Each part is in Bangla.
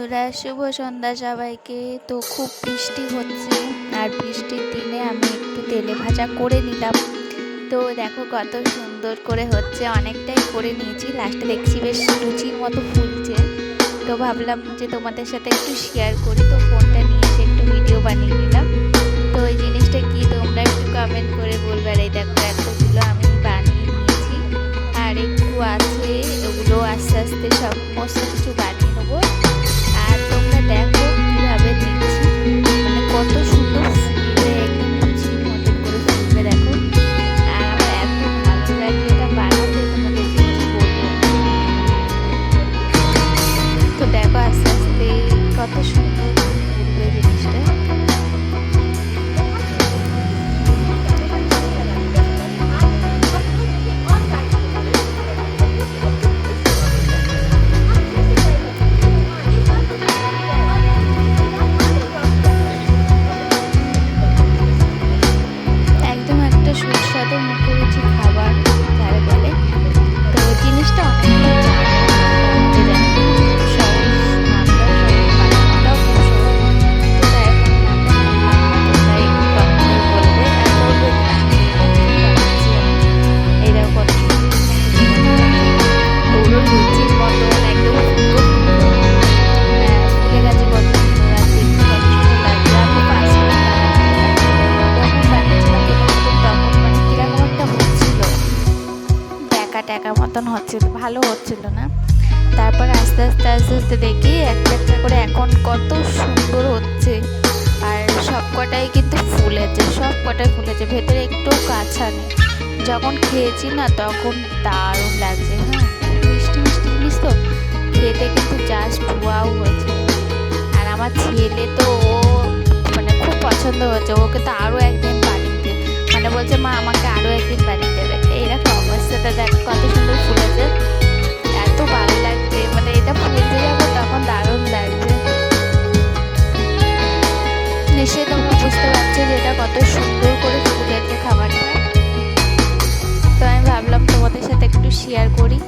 বন্ধুরা, শুভ সন্ধ্যা সবাইকে। তো খুব বৃষ্টি হচ্ছে, আর বৃষ্টির দিনে আমি একটু তেলে ভাজা করে নিলাম। তো দেখো কত সুন্দর করে হচ্ছে, অনেকটাই করে নিয়েছি। লাস্টে দেখছি বেশ লুচির মতো ফুলছে। তো ভাবলাম যে তোমাদের সাথে একটু শেয়ার করি। তো ফোনটা নিয়ে এসে একটু ভিডিও বানিয়ে নিলাম। তো ওই জিনিসটা কি তোমরা একটু কমেন্ট করে বলবে। আর এই দেখো এতগুলো আমি বানিয়ে নিয়েছি। আর একটু আছে ওগুলো আস্তে আস্তে সমস্ত কিছু বানিয়ে ট্যাকা মতন হচ্ছিল, ভালো হচ্ছিল না। তারপর আস্তে আস্তে আস্তে আস্তে দেখি একটা একটা করে এখন কত সুন্দর হচ্ছে। আর সব কটাই কিন্তু ফুলেছে, সব কটাই ফুলেছে, ভেতরে একটু কাঁচা নেই। যখন খেয়েছি না তখন দারুণ লাগছে হ্যাঁ? মিষ্টি মিষ্টি জিনিস তো। খেতে কিন্তু জাস্ট ওয়াও হয়েছে। আর আমার ছেলে তো ও মানে খুব পছন্দ হয়েছে, ওকে তো আরও একদিন বানিয়ে মানে বলছে, মা, আমাকে আরও একদিন শেয়ার করি।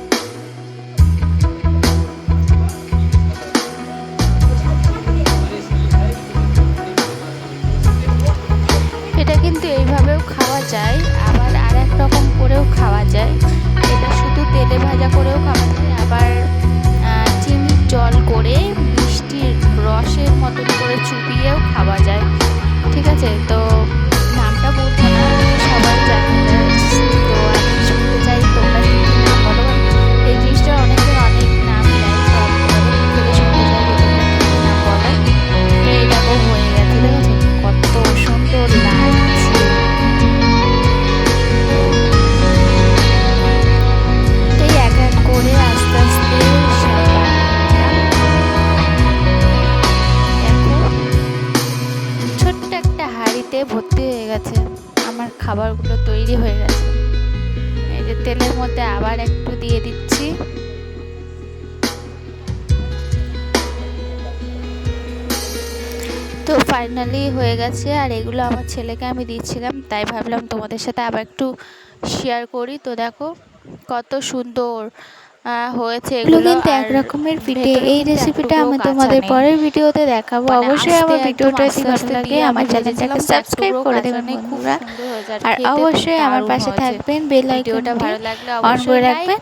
মধ্যে আবার একটু দিয়ে দিচ্ছি। তো ফাইনালি হয়ে গেছে আর এগুলো আমার ছেলেকে আমি দিচ্ছিলাম, তাই ভাবলাম তোমাদের সাথে আবার একটু শেয়ার করি। তো দেখো কত সুন্দর হয়েছে এগুলো কিন্তু এক রকমের পিঠে এই রেসিপিটা আমি তোমাদের পরের ভিডিওতে দেখাবো। মানে অবশ্যই আমার ভিডিওটা যদি ভালো লাগে আমার আমি চ্যানেলটাকে সাবস্ক্রাইব করে দেবেন বন্ধুরা। আর অবশ্যই আমার পাশে থাকবেন বেল আইকনটা ভালো লাগলে অন অবশ্যই করে। রাখবেন